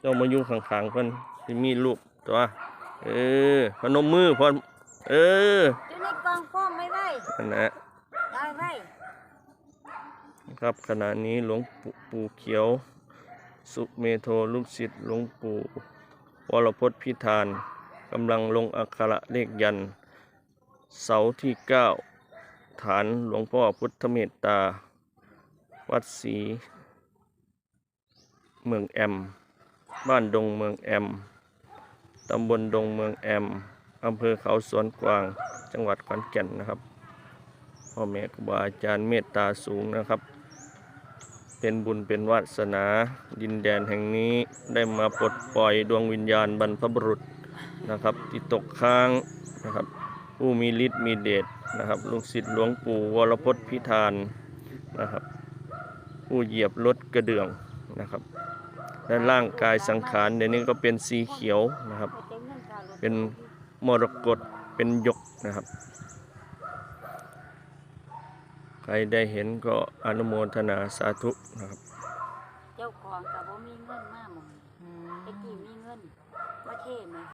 เจ้ามาอยู่ข้างๆเพิ่นสิมีรูปตัว เออพนมมือพรเอออยู่ในกล่องฟ้อมไม่ไว้นั่นนะได้ไว้ครับขณะนี้หลวงปู่ปู่เขียว สุเมโทลูกศิษย์หลวงปู่วรพจน์พิธานกำลังลงอักขระเลขยัน เสาที่เก้าฐานหลวงพ่อพุทธเมตตา วัดศรีเมืองแอม บ้านดงเมืองแอม ตำบลดงเมืองแอม อำเภอเขาสวนกวาง จังหวัดขอนแก่นนะครับ พ่อแม่ครูบาอาจารย์เมตตาสูงนะครับ เป็นบุญเป็นวาสนา ดินแดนแห่งนี้ได้มาปลดปล่อยดวงวิญญาณบรรพบุรุษนะครับ ที่ตกค้างนะครับ ผู้มีฤทธิ์มีเดชนะครับ ลูกศิษย์หลวงปู่วรพจน์พิธานนะครับ ผู้เหยียบรถกระเดื่องนะครับ และร่างกายสังขารเดี๋ยวนี้ก็เป็นสีเขียวนะครับไปเต็มเงินค่ารถเป็นมรกตเป็นหยกนะครับ ใครได้เห็นก็อนุโมทนาสาธุนะครับ เจ้าของกับบ่มีเงินมากหมองตะกี้มีเงินมาเทศไหม